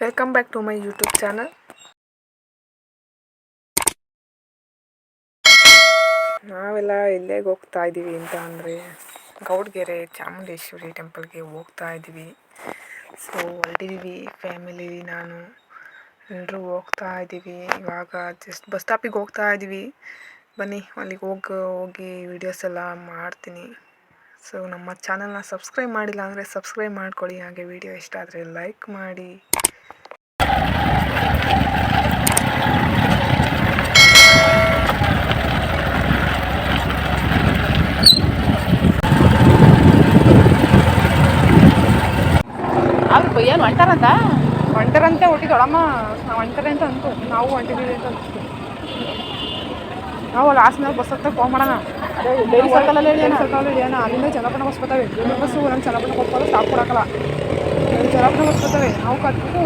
Welcome back to my YouTube channel ನಾವೆಲ್ಲ ಇಲ್ಲೇ ಹೋಗ್ತಾ ಇದ್ದೀವಿ ಅಂತ ಅಂದರೆ ಗೌಡ್ಗೆರೆ ಚಾಮುಂಡೇಶ್ವರಿ ಟೆಂಪಲ್ಗೆ ಹೋಗ್ತಾ ಇದ್ದೀವಿ ಸೊ ಹೊರಟಿದ್ದೀವಿ ಫ್ಯಾಮಿಲಿ ನಾನು ಎಲ್ಲರೂ ಹೋಗ್ತಾ ಇದ್ದೀವಿ ಇವಾಗ ಜಸ್ಟ್ ಬಸ್ ಸ್ಟಾಪಿಗೆ ಹೋಗ್ತಾ ಇದ್ದೀವಿ ಬನ್ನಿ, ಅಲ್ಲಿಗೆ ಹೋಗಿ ಹೋಗಿ ವೀಡಿಯೋಸ್ ಎಲ್ಲ ಮಾಡ್ತೀನಿ. ಸೊ ನಮ್ಮ ಚಾನಲ್ನ ಸಬ್ಸ್ಕ್ರೈಬ್ ಮಾಡಿಲ್ಲ ಅಂದರೆ ಸಬ್ಸ್ಕ್ರೈಬ್ ಮಾಡ್ಕೊಳ್ಳಿ. ಹಾಗೆ ವಿಡಿಯೋ ಇಷ್ಟ ಆದರೆ ಲೈಕ್ ಮಾಡಿ ಅವ್ರು ಏನು ಹೊಂಟಾರಂತ? ಹೊಂಟರಂತೆ ಒಟ್ಟಿಗೆ ನಾವು ಹೊಂಟರೆ ಅಂತ ಅಂತು ನಾವು ಹೊಂಟಿದ್ದೀವಿ ಅಂತ ಅನಿಸ್ತು ನಾವು ಲಾಸ್ಟ್ ಮೇಲೆ ಬಸ್ ಹತ್ತಕ್ಕೆ ಫೋನ್ ಮಾಡೋಣ. ಡೈಲಿ ಸರ್ಕಲಲ್ಲಿ ಹೇಳಿ ಸರ್ಕಲ್ ಏನ? ಅಲ್ಲಿಂದ ಚನ್ನಪಟ್ಟಣ ಬಸ್ ಬರ್ತಾವೆ. ಬಸ್ಸು ನಮ್ಮ ಚನ್ನಪಟ್ಟಣ ಹೋಗ್ಬೋದು ಸ್ಟಾಪ್ ಕೊಡೋಕ್ಕಲ್ಲ. ಚನ್ನಪಟ್ಟಣ ಬಸ್ ಬರ್ತಾವೆ. ನಾವು ಕಟ್ಬಿಟ್ಟು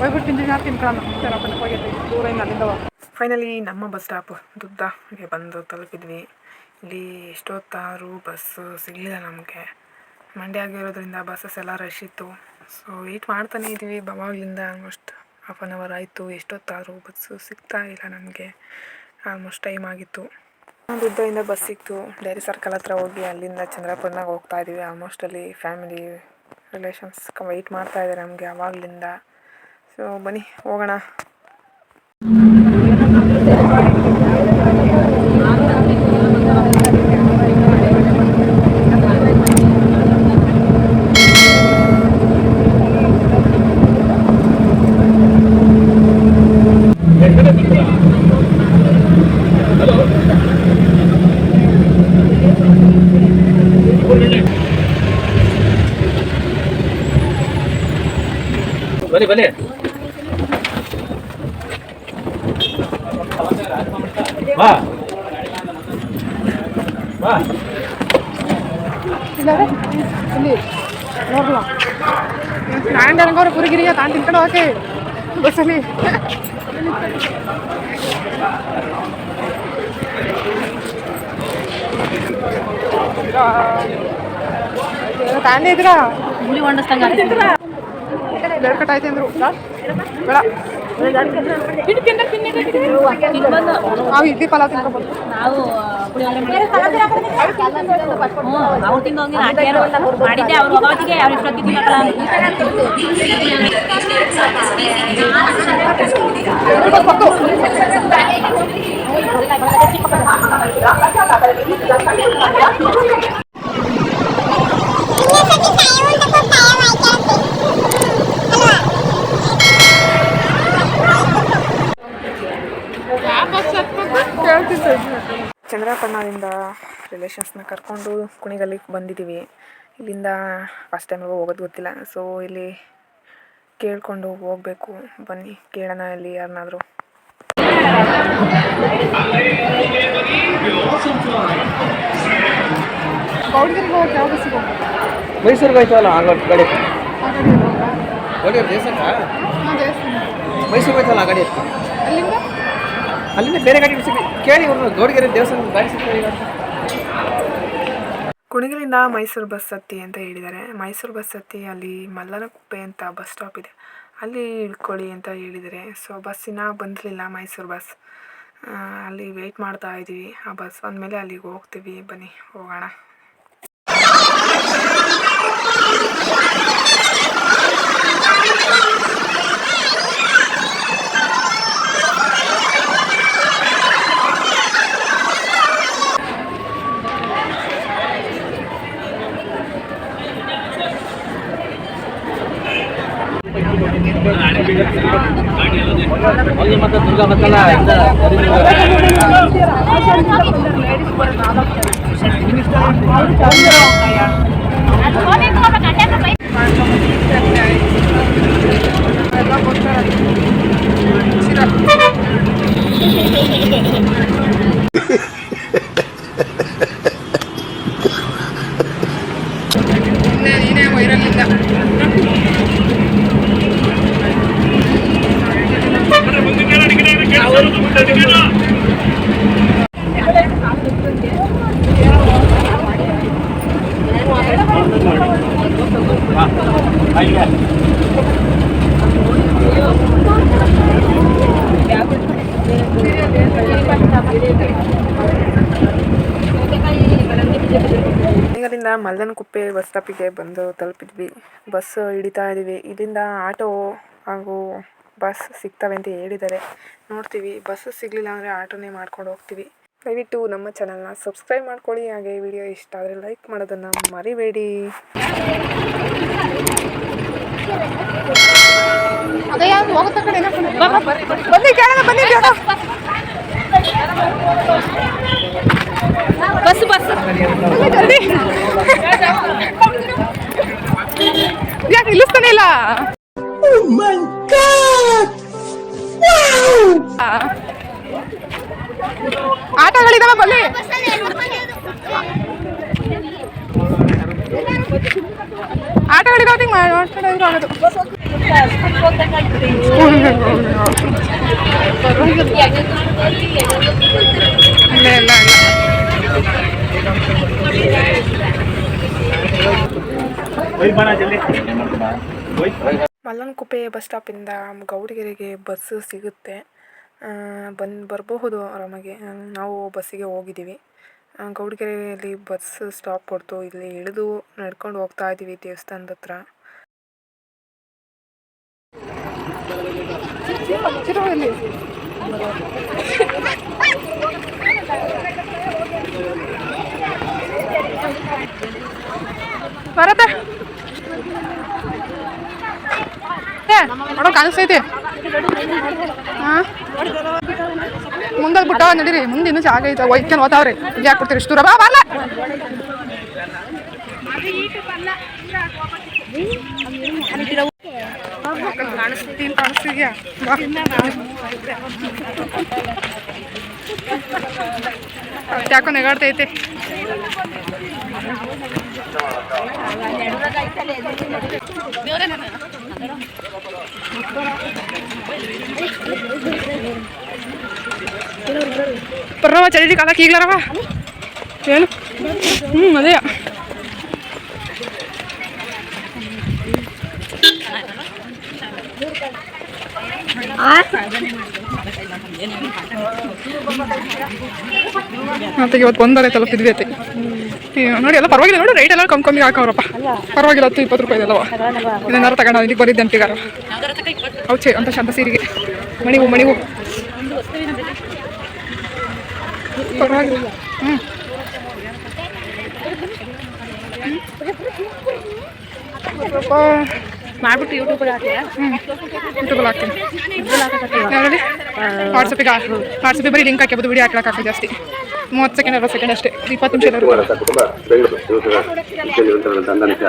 ಹೋಗ್ಬಿಟ್ಟು ತಿಂದಿನ ತಿನ್ಕೊಳ್ಳೋಣ ಚನ್ನಪಟ್ಟಣಕ್ಕೆ ಹೋಗಿದ್ವಿ. ದೂರ ಇನ್ನು ಅಲ್ಲಿಂದ ಫೈನಲಿ ನಮ್ಮ ಬಸ್ ಸ್ಟಾಪ್ ದುದ್ದಾಗೆ ಬಂದು ತಲುಪಿದ್ವಿ. ಇಲ್ಲಿ ಎಷ್ಟೊತ್ತಾದರೂ ಬಸ್ಸು ಸಿಗಲಿಲ್ಲ ನಮಗೆ. ಮಂಡ್ಯ ಆಗಿರೋದ್ರಿಂದ ಬಸ್ಸಸ್ ಎಲ್ಲ ರಶ್ ಇತ್ತು. ಸೊ ವೆಯ್ಟ್ ಮಾಡ್ತಾನೇ ಇದ್ದೀವಿ. ಬವಾಗ್ಲಿಂದ ಆಲ್ಮೋಸ್ಟ್ ಹಾಫ್ ಆನ್ ಅವರ್ ಆಯಿತು. ಎಷ್ಟೊತ್ತಾದರೂ ಬಸ್ಸು ಸಿಗ್ತಾ ಇಲ್ಲ ನನಗೆ ಆಲ್ಮೋಸ್ಟ್ ಟೈಮ್ ಆಗಿತ್ತು. ಇದ್ದಿಂದ ಬಸ್ ಸಿಕ್ತು. ಡೈರಿ ಸರ್ಕಲ್ ಹತ್ರ ಹೋಗಿ ಅಲ್ಲಿಂದ ಚಂದ್ರಪುರ್ನಾಗ ಹೋಗ್ತಾ ಇದ್ದೀವಿ. ಆಲ್ಮೋಸ್ಟ್ ಅಲ್ಲಿ ಫ್ಯಾಮಿಲಿ ರಿಲೇಷನ್ಸ್ ವೆಯ್ಟ್ ಮಾಡ್ತಾ ಇದ್ದಾರೆ ನಮಗೆ ಆವಾಗ್ಲಿಂದ ಸೊ ಬನ್ನಿ, ಹೋಗೋಣ. ಬನ್ನಿ ಬನ್ನಿ ಬಾ ಬಾ ಇದ್ದಾರೆ ಇಲ್ಲಿ ನೋಡಲ್ಲ ಸ್ಟ್ಯಾಂಡ್ ಅನ್ಕೋರು ಕುರಿಗಿರಿಗೆ ತಾನು ತಿನ್ಕೊಂಡು ಹೋಗಿ ಬಸ್ಸಲ್ಲಿ ತಾಂಡೆ ಇದ್ರಾ ಹುಲಿ ಹೊಂಡಸ್ತಂಗ ಬೇರೆ ಕಟ್ ಆಯ್ತು ಅಂದ್ರು ಬೇಡ ನಾವು ಇಡ್ಲಿ ಪಲಾವ್ ತಿನ್ಕೊಬೋದು ನಾವು ಪುಳಿಯೋಗರೆ ಹ್ಞೂ ಅವ್ರು ತಿಂದು ಹೋಗಿ ಆಂಟಿಯರು ಮಾಡಿದ್ದೆ ಅವ್ರು ಹೋಗೋತ್ತಿಗೆ ಅವ್ರು ಇಷ್ಟೊತ್ತಿಗೆ ಚಂದ್ರಪಟ್ಟಣದಿಂದ ರಿಲೇಷನ್ಸ್ನ ಕರ್ಕೊಂಡು ಕುಣಿಗಲ್ಲಿಗೆ ಬಂದಿದ್ದೀವಿ ಇಲ್ಲಿಂದ ಫಸ್ಟ್ ಟೈಮ್ ಹೋಗೋದು ಗೊತ್ತಿಲ್ಲ. ಸೊ ಇಲ್ಲಿ ಕೇಳಿಕೊಂಡು ಹೋಗಬೇಕು. ಬನ್ನಿ ಕೇಳೋಣ ಇಲ್ಲಿ ಯಾರನ್ನಾದರೂ ಮೈಸೂರಿಗೆ ಹೋಯ್ತು ಅಲ್ಲ ಹೋಯ್ತವಲ್ಲ ಆಗ ಗಾಡಿ ಗಾಡಿ ದೇವಸ್ಥಾನ. ಮೈಸೂರಿಗೆ ಹೋಯ್ತಲ್ಲ ಆ ಗಾಡಿ? ಅಲ್ಲಿಂದ ಬೇರೆ ಗಾಡಿ ಕೇಳಿ ಇವರು ಗೌಡಗೆರೆ ದೇವಸ್ಥಾನ ಗಾಡಿ ಸಿಗ್ತದೆ ಈಗ ಕುಣಿಗಲಿಂದ ಮೈಸೂರು ಬಸ್ ಹತ್ತಿ ಅಂತ ಹೇಳಿದ್ದಾರೆ. ಮೈಸೂರು ಬಸ್ ಹತ್ತಿ ಅಲ್ಲಿ ಮಲ್ಲನ ಕುಪ್ಪೆ ಅಂತ ಬಸ್ ಸ್ಟಾಪ್ ಇದೆ. ಅಲ್ಲಿ ಇಳ್ಕೊಳ್ಳಿ ಅಂತ ಹೇಳಿದ್ದಾರೆ. ಸೊ ಬಸ್ಸಿನ ಬಂದಿರಲಿಲ್ಲ ಮೈಸೂರು ಬಸ್. ಅಲ್ಲಿ ವೆಯ್ಟ್ ಮಾಡ್ತಾ ಇದ್ದೀವಿ. ಆ ಬಸ್ ಬಂದಮೇಲೆ ಅಲ್ಲಿಗೆ ಹೋಗ್ತೀವಿ. ಬನ್ನಿ, ಹೋಗೋಣ. ಮತ್ತೆ ದುರ್ಗಾ ಮತ್ತಲ್ಲ ನೀನೇ ಬೆಂಗಳೂರಿಂದ ಮಲ್ಲನಕುಪ್ಪೆ ಬಸ್ ಸ್ಟಾಪಿಗೆ ಬಂದು ತಲುಪಿದ್ವಿ. ಬಸ್ ಹಿಡಿತಾ ಇದ್ದೀವಿ ಇಲ್ಲಿಂದ ಆಟೋ ಹಾಗೂ ಬಸ್ ಸಿಗ್ತವೆ ಅಂತ ಹೇಳಿದ್ದಾರೆ. ನೋಡ್ತೀವಿ ಬಸ್ಸು ಸಿಗಲಿಲ್ಲ ಅಂದರೆ ಆಟೋನೇ ಮಾಡ್ಕೊಂಡು ಹೋಗ್ತೀವಿ. ದಯವಿಟ್ಟು ನಮ್ಮ ಚಾನಲ್ನ ಸಬ್ಸ್ಕ್ರೈಬ್ ಮಾಡ್ಕೊಳ್ಳಿ ಹಾಗೆ ವಿಡಿಯೋ ಇಷ್ಟ ಆದರೆ ಲೈಕ್ ಮಾಡೋದನ್ನು ಮರಿಬೇಡಿ. ಬೇಗ ಬಸ್ ಬಸ್. ಯಾಕೆ ನಿಲ್ಲಿಸ್ತಾನೆ ಇಲ್ಲ. ಆಟೋಗಳಿದಾವೆ ಬನ್ನಿ. ಆಟೋಗಳಿದಾವೆ ಮಾತಾಡೋದು ಆಗೋದು ಇಲ್ಲ ಇಲ್ಲ ಇಲ್ಲ ಮಲ್ಲನಕುಪ್ಪೆ ಬಸ್ ಸ್ಟಾಪಿಂದ ಗೌಡಗೆರೆಗೆ ಬಸ್ಸು ಸಿಗುತ್ತೆ. ಬಂದು ಬರಬಹುದು ಆರಾಮಾಗಿ ನಾವು ಬಸ್ಸಿಗೆ ಹೋಗಿದ್ದೀವಿ. ಗೌಡಗೆರೆಯಲ್ಲಿ ಬಸ್ ಸ್ಟಾಪ್ ಕೊಡ್ತು. ಇಲ್ಲಿ ಇಳಿದು ನಡ್ಕೊಂಡು ಹೋಗ್ತಾ ಇದ್ದೀವಿ ದೇವಸ್ಥಾನದ ಹತ್ರ. ಬರತ್ತೆ ನೋಡೋ, ಕಾಣಿಸ್ತೈತಿ. ಹಾಂ ಮುಂದೆ ಬಿಟ್ಟ ನಡೀರಿ. ಮುಂದೆ ಇನ್ನೂ ಜಾಗ ಐತೆ ಒಯ್ಕೊಂಡು ಓದ್ತಾವ್ರಿ ಯಾಕೆ ಕೊಡ್ತೀರಿ ಇಷ್ಟು ದೂರ ಬಾ ಕಾಣಿಸ್ತೀನಿ ಕಾಣಿಸ್ತಿದ್ಯಾ? ಯಾಕೋ ನೆಗಾಡ್ತೈತೆ ಬರ್ರವ ಚಳಿ ಕಾಲಕ್ಕೆ ಈಗ್ಲಾರವ ಏನು? ಹ್ಞೂ ಅದೇ. ಮತ್ತೆ ಇವತ್ತು ಒಂದರೆ ತಲುಪಿದ್ವಿ ಅತಿ. ನೋಡಿ ಎಲ್ಲ ಪರವಾಗಿಲ್ಲ, ನೋಡಿ ರೈಟ್ ಎಲ್ಲ ಕಮ್ಮಿ ಕಮ್ಮಿ ಹಾಕವ್ರಪ್ಪ. ಪರವಾಗಿಲ್ಲ, ಹತ್ತು ಇಪ್ಪತ್ತು ರೂಪಾಯಿ ಇದೆಲ್ಲವ. ಇದನ್ನಾರು ತಗೊಂಡು ಇದಕ್ಕೆ ಬರಿದ್ದೆ ಅಂತೀಗಾರ ಔಚೆ, ಅಂತ ಶಾಂತ ಸೀರೆಗೆ. ಮಣಿವು ಮಣಿವು. ಪರವಾಗಿಲ್ಲ. ಹ್ಞೂ ಮಾಡ್ಬಿಟ್ಟು ಯೂಟ್ಯೂಬ್ ಹಾಕಿಲ್ಲ ಹ್ಞೂ ಯೂಟ್ಯೂಬಲ್ಲಿ ಹಾಕ್ತೀನಿ ಯಾವ್ದ್ರಲ್ಲಿ ವಾಟ್ಸಪ್ಪಿಗೆ ವಾಟ್ಸಪ್ಪಿಗೆ ಬರೀ ಲಿಂಕ್ ಹಾಕಿಬೋದು ವಿಡಿಯೋ ಹಾಕಕ್ಕೆ ಹಾಕಿ ಜಾಸ್ತಿ ಮೂವತ್ತು ಸೆಕೆಂಡ್ ಅರವತ್ತು ಸೆಕೆಂಡ್ ಅಷ್ಟೇ ಇಪ್ಪತ್ತು ನಿಮಿಷ ಕುಮಾರ ಕುಟುಂಬ ಬೆಂಗಳೂರು ದಿವಸದ ಮುಖ್ಯ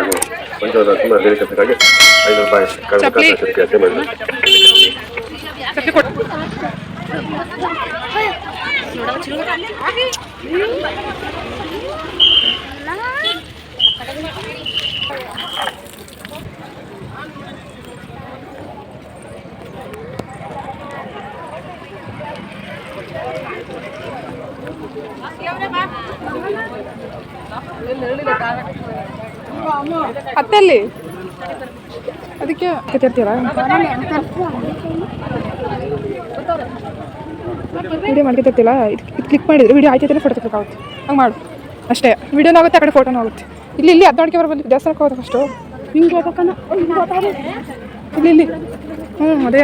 ಅತ್ತಲ್ಲಿ ಅದಕ್ಕೆ ಕತ್ತಿರ್ತೀರಾ ವಿಡಿಯೋ ಮಾಡ್ಕೊತಿರ್ತಿಲ್ಲ ಇದು ಕ್ಲಿಕ್ ಮಾಡಿದ್ರೆ ವಿಡಿಯೋ ಆಯ್ತೈತೆ ಫೋಟೋ ತಕ್ಕಾಗುತ್ತೆ ಹಂಗೆ ಮಾಡು. ಅಷ್ಟೇ. ವಿಡಿಯೋನೂ ಆಗುತ್ತೆ ಆ ಕಡೆ ಫೋಟೋನೂ ಆಗುತ್ತೆ. ಇಲ್ಲಿ ಇಲ್ಲಿ ಹದಿನಾಡ್ಕೆ ಬರಬಲ್ಲಿ ದೇವಸ್ಥಾನಕ್ಕೆ ಹೋದ ಫಸ್ಟು ಹಿಂಗೆ ಇಲ್ಲಿ ಇಲ್ಲಿ. ಹ್ಞೂ ಅದೇ.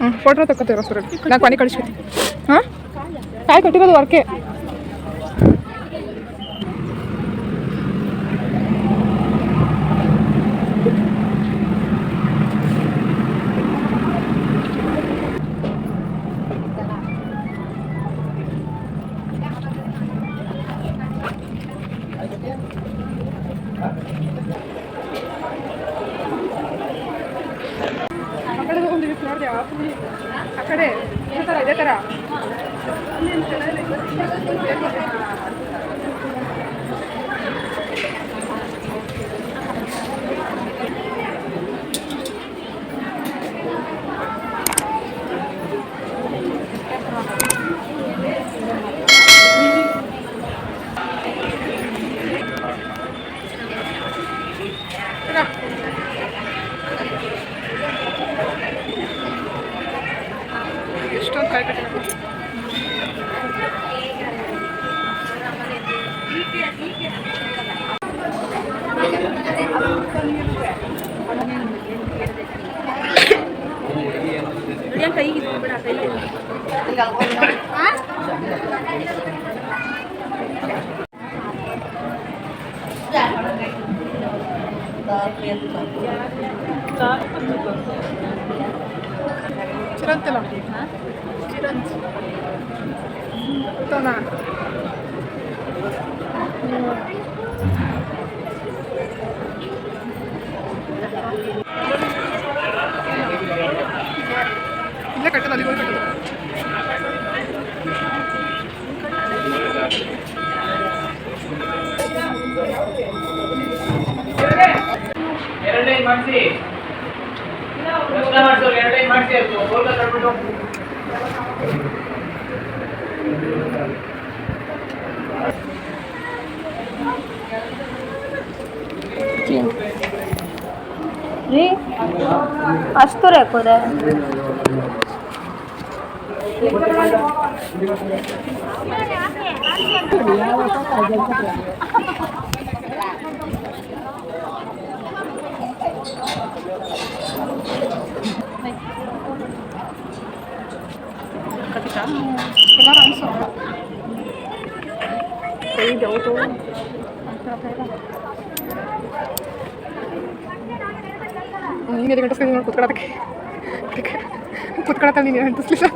ಹ್ಞೂ ಫೋಟೋ ತಗೋತೀರ ಸರ್ ನಾನು ಕೊನೆ ಕಳಿಸ್ಕೊತೀನಿ. ಹಾಂ? ಕಾಯಿ ಕಟ್ಟಿರೋದು ವರ್ಕೆ. ನೋಡಿದೆ ಆ ಕಡೆ ಇದೇ ಥರ ಇದೇ ಥರ મસ્ત રેકો દે ketika kita langsung jadi jauh ನೀನು ಗಂಟಸ್ಕೊಂಡು ನೋಡಿ ಕುತ್ಕೊಳಕ್ಕೆ ಕುತ್ಕೊಳತ್ತ ನೀನು ಗಂಟಸ್ಲಿಲ್ಲ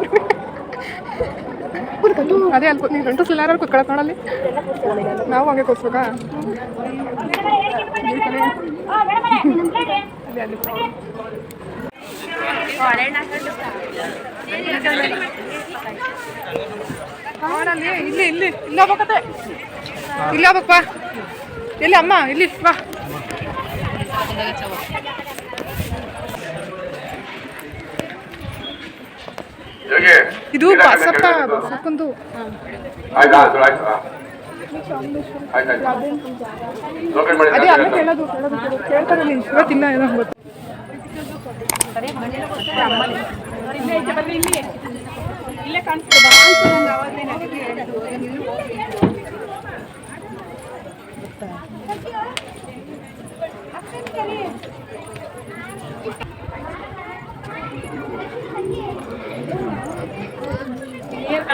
ಅದೇ ಅಲ್ಲಿ ನೀನು ಗಂಟಸ್ಲಿಲ್ಲ ಯಾರು ಕುತ್ಕೊಳತ್ ನೋಡಲ್ಲಿ. ನಾವು ಹಂಗೆ ಕೂರ್ಸ್ಬೇಕಾ ನೋಡಲ್ಲಿ ಇಲ್ಲಿ ಇಲ್ಲಿ, ಇಲ್ಲ ಹೋಗತ್ತೆ ಇಲ್ಲಿ ಹೋಗ್ಬೇಕು ಇಲ್ಲಿ ಅಮ್ಮ, ಇಲ್ಲಿ, ಬಾ. ಇದು ಬಸಪ್ಪ ಬಸಪ್ಪಂದು. ಅದೇ ಅಮ್ಮ ಕೇಳೋದು ಕೇಳ್ತಾರೆ ನೀನು ಇವತ್ತಿಲ್ಲ ಏನೋ ಗೊತ್ತು. ಇಲ್ಲೇ ಕಾಣಿಸ್ತದೆ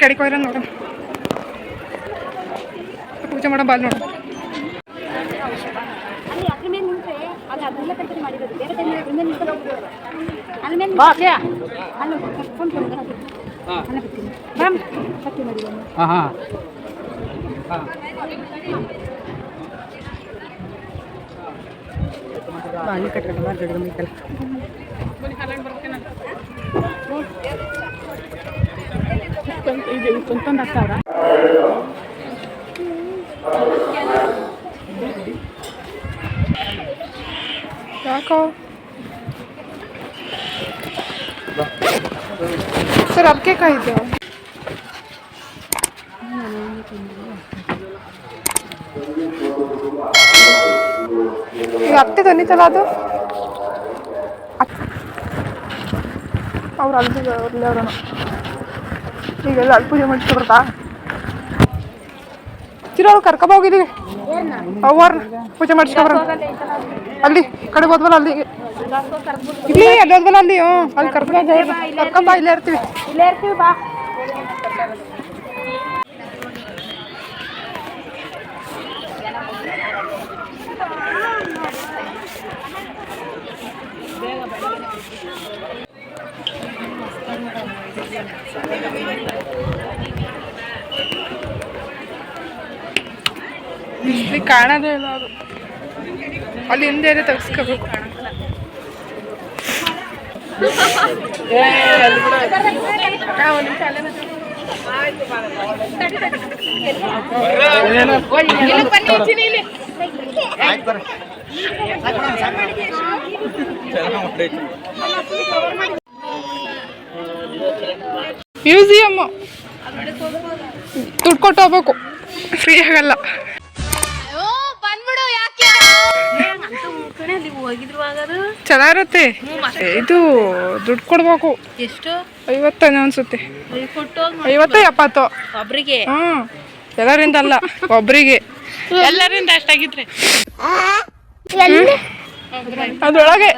ಕೆಡಿಕೋ ಇರೋ ನೋಡು ಪೂಜೆ ಮಾಡೋ ಬಾಲ್ ನೋಡು ಅಲ್ಲಿ ಅದ್ರ ಮೇಲೆ ನಿಂತ್ರೆ ಅಲ್ಲಿ ಅದೆಲ್ಲ ಕಲ್ಪನೆ ಮಾಡಿರೋದು ಬೇರೆ ಟೈಮ್ ಹಿಂದೆ ನಿಂತ್ಕೊಂಡು ಅಲ್ಲಿ ಮೇಲೆ ಅಲ್ಲಿ ಫೋನ್ ಕೊಡು ಅಲ್ಲ ಬರ್ತೀನಿ ಮೇಡಮ್ ಕಟ್ಟಿ ಮಾಡಿ ಬನ್ನಿ. ಹಾಂ ಹಾಂ ಹಾಂ ಇದು ಸ್ವಂತಂದು ಹತ್ತು ಸಾವಿರ ಯಾಕೋ ಸರ್ ಅದಕ್ಕೆ ಕಾಯಿದ್ದು ಈಗ ಅತ್ತೆ ತಂದಿತ್ತಲ್ಲ ಅದು? ಅವ್ರು ಅಲ್ಲಿ ಅವ್ರಲ್ಲೇ ಎಲ್ಲ ಈಗೆಲ್ಲ ಅಲ್ಲಿ ಪೂಜೆ ಮಾಡಿಸ್ಕೊ ಬರ್ತಾ ಚಿರೋ ಕರ್ಕೊಬ ಹೋಗಿದ್ದೀವಿ. ಅವ್ರನ್ನ ಪೂಜೆ ಮಾಡಿಸ್ಕೊ ಬರೋಣ ಅಲ್ಲಿ ಕಡೆಗೆ ಕಡೆ ಹೋದ್ವಲ್ಲ, ಅಲ್ಲಿ. ಇಲ್ಲಿ ಅಲ್ಲಿ ಹೋದ್ವಲ್ಲ ಅಲ್ಲಿ? ಹ್ಞೂ ಅಲ್ಲಿ ಕರ್ಕೊಂಡ್ ಕರ್ಕೊಂಬ ಇಲ್ಲೇ ಇರ್ತೀವಿ. ಇಲ್ಲೇ ಇರ್ತೀವಿ ಬಾ. ಕಾಣೋದೇ ಇಲ್ಲ ಅದು. ಅಲ್ಲಿ ಹಿಂದೆ ತೆಗ್ಸ್ಕೋಬೇಕು. ಮ್ಯೂಸಿಯಮ್ ದುಡ್ಡು ಕೊಟ್ಟು ಹೋಗ್ಬೇಕು. ಫ್ರೀ ಆಗಲ್ಲ. ಚೆನ್ನಾಗಿರುತ್ತೆ. ಇದು ದುಡ್ಡು ಕೊಡ್ಬೇಕು. ಎಷ್ಟು? ಐವತ್ತೇನೋ ಅನ್ಸುತ್ತೆ. ಐವತ್ತು ಎಪ್ಪತ್ತು? ಒಬ್ರಿಗೆ? ಹ್ಮ್ ಎಲ್ಲರಿಂದ ಅಲ್ಲ ಒಬ್ರಿಗೆ. ಎಲ್ಲರಿಂದ ಅಷ್ಟಾಗಿದ್ರೆ? ಅದ್ರೊಳಗೆ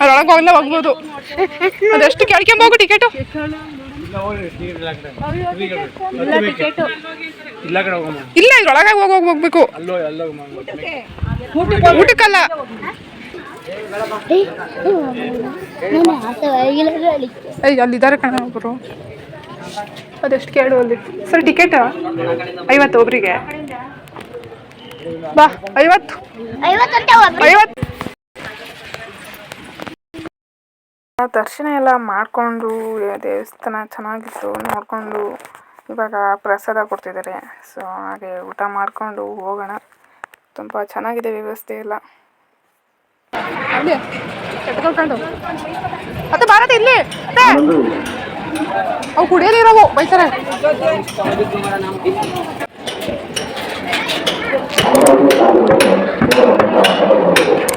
ಅದ್ರೊಳಗೆ ಹೋಗ್ಲೇ ಹೋಗ್ಬೋದು. ಅದೆಷ್ಟು ಕೇಳ್ಕೊಂಬೋಗು ಟಿಕೆಟು? ಇಲ್ಲ ಇದ್ರೊಳಗ ಹೋಗಿ ಹೋಗಿ ಹೋಗ್ಬೇಕು. ಊಟಕ್ಕಲ್ಲ. ಏಯ್ ಅಲ್ಲಿದ್ದಾರೆ ಕಣ ಒಬ್ಬರು ಅದೆಷ್ಟು ಕೇಳು ಅಲ್ಲಿ ಸರ್ ಟಿಕೆಟ್ ಐವತ್ತು ಒಬ್ರಿಗೆ ಬಾ ಐವತ್ತು. ಐವತ್ತು. ದರ್ಶನ ಎಲ್ಲ ಮಾಡ್ಕೊಂಡು ದೇವಸ್ಥಾನ ಚೆನ್ನಾಗಿತ್ತು, ನೋಡ್ಕೊಂಡು ಇವಾಗ ಪ್ರಸಾದ ಕೊಡ್ತಿದ್ದಾರೆ. ಸೊ ಹಾಗೆ ಊಟ ಮಾಡ್ಕೊಂಡು ಹೋಗೋಣ. ತುಂಬ ಚೆನ್ನಾಗಿದೆ ವ್ಯವಸ್ಥೆ ಎಲ್ಲ. ಭಾರತ ಇಲ್ಲಿ. ಅವು ಕುಡಿಯಲಿರೋವು ಬೈತಾರೆ. ಅಕ್ಕ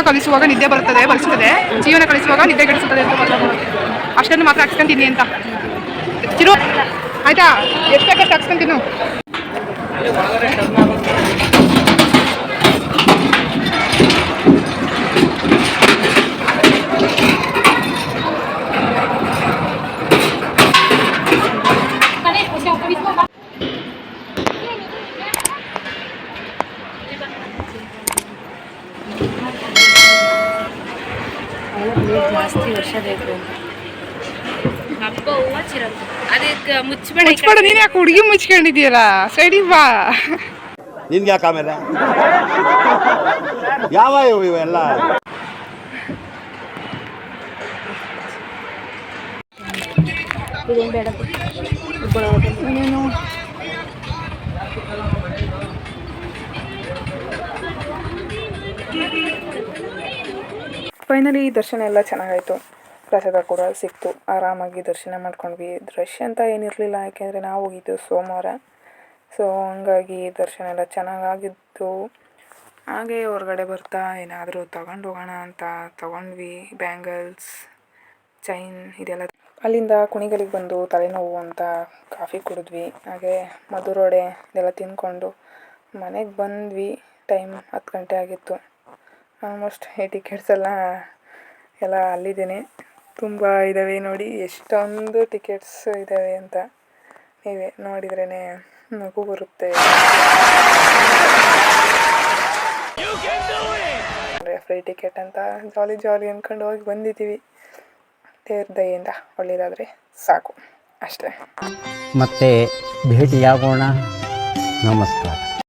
ಕಲಿಸುವಾಗ ನಿದ್ದೆ ಬರುತ್ತದೆ ಬಲಿಸುತ್ತದೆ ಜೀವನ ಕಲಿಸುವಾಗ ನಿದ್ದೆ ಕೆಡಿಸುತ್ತದೆ ಅಂತ ಅಷ್ಟನ್ನು ಮಾತ್ರ ಹಾಕ್ಸ್ಕೊಂತೀನಿ ಅಂತ. ಆಯ್ತಾ? ಎಷ್ಟು ಹಾಕ್ಸ್ಕೊಂತೀನಿ ಮುಚ್ಬೇಡ ನೀನ್ ಯಾಕೆ ಹುಡುಗಿ ಮುಚ್ಕೊಂಡಿದ್ದೀರ ಸೈಡಿ ಬಾ. ನಿನ್ಗೆ ಯಾಕೆ ಆಮೇಲೆ? ಯಾವ ಇವು ಇವೆಲ್ಲ? ಇದೇನು ಬೇಡ. ಫೈನಲಿ ದರ್ಶನ ಎಲ್ಲ ಚೆನ್ನಾಗಾಯಿತು. ಪ್ರಸಾದ ಕೂಡ ಸಿಕ್ತು. ಆರಾಮಾಗಿ ದರ್ಶನ ಮಾಡ್ಕೊಂಡ್ವಿ. ರಶ್ ಅಂತ ಏನಿರಲಿಲ್ಲ, ಯಾಕೆಂದರೆ ನಾವು ಹೋಗಿದ್ದು ಸೋಮವಾರ. ಸೊ ಹಂಗಾಗಿ ದರ್ಶನ ಎಲ್ಲ ಚೆನ್ನಾಗಾಗಿತ್ತು. ಹಾಗೆ ಹೊರಗಡೆ ಬರ್ತಾ ಏನಾದರೂ ತಗೊಂಡು ಹೋಗೋಣ ಅಂತ ತಗೊಂಡ್ವಿ. ಬ್ಯಾಂಗಲ್ಸ್, ಚೈನ್ ಇದೆಲ್ಲ. ಅಲ್ಲಿಂದ ಕುಣಿಗಳಿಗೆ ಬಂದು ತಲೆನೋವು ಅಂತ ಕಾಫಿ ಕುಡಿದ್ವಿ. ಹಾಗೆ ಮಧುರೋಡೆ ಇದೆಲ್ಲ ತಿಂದ್ಕೊಂಡು ಮನೆಗೆ ಬಂದ್ವಿ. ಟೈಮ್ ಹತ್ತು ಗಂಟೆ ಆಗಿತ್ತು. ಆಲ್ಮೋಸ್ಟ್ ಈ ಟಿಕೆಟ್ಸ್ ಎಲ್ಲ ಎಲ್ಲ ಅಲ್ಲಿದ್ದೇನೆ. ತುಂಬ ಇದ್ದಾವೆ ನೋಡಿ, ಎಷ್ಟೊಂದು ಟಿಕೆಟ್ಸ್ ಇದ್ದಾವೆ ಅಂತ. ನೀವೇ ನೋಡಿದ್ರೇ ನಗು ಬರುತ್ತೆ. ಫ್ರೀ ಟಿಕೆಟ್ ಅಂತ ಜಾಲಿ ಜಾಲಿ ಅಂದ್ಕೊಂಡು ಹೋಗಿ ಬಂದಿದ್ದೀವಿ. ದೇವ್ರ ದಯೆಯಿಂದ ಒಳ್ಳೇದಾದರೆ ಸಾಕು. ಅಷ್ಟೇ. ಮತ್ತೆ ಭೇಟಿಯಾಗೋಣ. ನಮಸ್ಕಾರ.